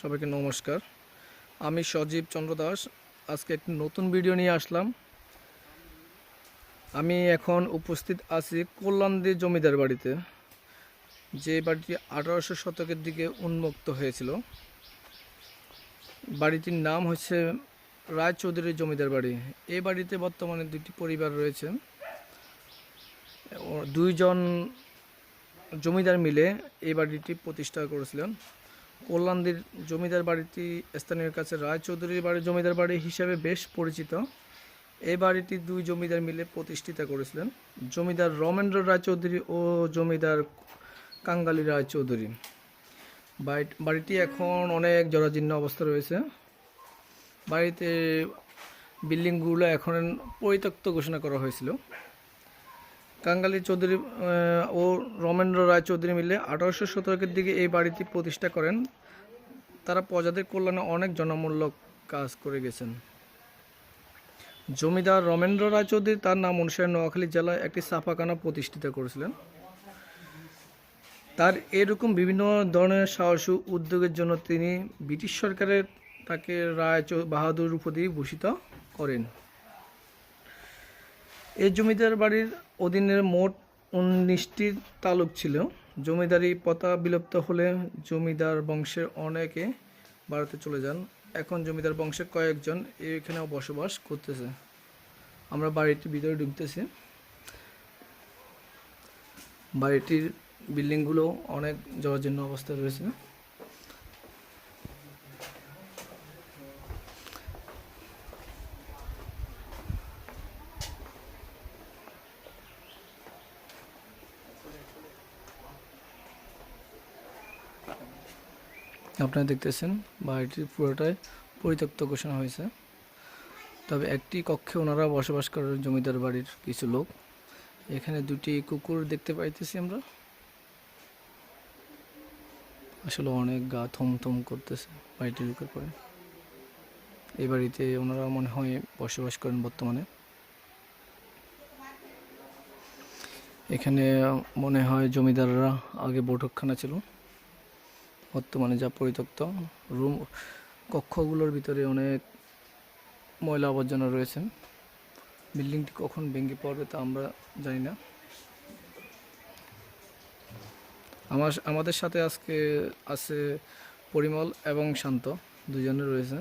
সবাইকে নমস্কার। আমি সজীব চন্দ্র দাস। আজকে একটি নতুন ভিডিও নিয়ে আসলাম। আমি এখন উপস্থিত আছি কল্যাণদী জমিদার বাড়িতে, যে বাড়িটি আঠারোশো শতকের দিকে উন্মুক্ত হয়েছিল। বাড়িটির নাম হচ্ছে রায়চৌধুরী জমিদার বাড়ি। এই বাড়িতে বর্তমানে দুটি পরিবার রয়েছে। দুইজন জমিদার মিলে এই বাড়িটি প্রতিষ্ঠা করেছিলেন। কল্যাণদীর জমিদার বাড়িটি স্থানীয় কাছে রায়চৌধুরীর বাড়ি জমিদার বাড়ি হিসাবে বেশ পরিচিত। এই বাড়িটি দুই জমিদার মিলে প্রতিষ্ঠিত করেছিলেন। জমিদার রমেন্দ্র রায়চৌধুরী ও জমিদার কাঙ্গালী রায়চৌধুরী। বাড়ি- বাড়িটি এখন অনেক জরাজীর্ণ অবস্থা রয়েছে। বাড়িতে বিল্ডিংগুলো এখন পরিত্যক্ত ঘোষণা করা হয়েছিল। কাঙ্গালী চৌধুরী ও রমেন্দ্র রায় চৌধুরী মিলে আঠারোশো শতকের দিকে এই বাড়িটি প্রতিষ্ঠা করেন। তারা প্রজাদের কল্যাণে অনেক জনমূলক কাজ করে গেছেন। জমিদার রমেন্দ্র রায় চৌধুরী তার নাম অনুসারে নোয়াখালী জেলায় একটি ছাপাখানা প্রতিষ্ঠিত করেছিলেন। তার এরকম বিভিন্ন ধরনের সাহসী উদ্যোগের জন্য তিনি ব্রিটিশ সরকারের তাকে রায় বাহাদুর উপাধি ভূষিত করেন। এই জমিদার বাড়ির অধীনে মোট উনিশটি তালুক ছিল। জমিদারি পতা বিলুপ্ত হলে জমিদার বংশের অনেকে ভারতে চলে যান। এখন জমিদার বংশের কয়েকজন এখানেও বসবাস করতেছে। আমরা বাড়িটির ভিতরে ঢুকতেছি। বাড়িটির বিল্ডিংগুলো অনেক জরাজীর্ণ অবস্থায় রয়েছে। আপনারা দেখতেছেন বাড়িটির পুরোটাই পরিত্যক্ত ঘোষণা হয়েছে। তবে একটি কক্ষে ওনারা বসবাস করেন জমিদার বাড়ির কিছু লোক। এখানে দুটি কুকুর দেখতে পাইতেছি আমরা। আসলে অনেক গা থম থম করতেছে বাড়িটি ঢুকার পরে এই বাড়িতে ওনারা মনে হয় বসবাস করেন বর্তমানে। এখানে মনে হয় জমিদাররা আগে বৈঠকখানা ছিল। বর্তমানে যা পরিত্যক্ত রুম কক্ষগুলোর ভিতরে অনেক ময়লা আবর্জনা রয়েছে। বিল্ডিংটি কখন ভেঙে পড়বে তা আমরা জানি না। আমার আমাদের সাথে আজকে আছে পরিমল এবং শান্ত, দুজনে রয়েছে।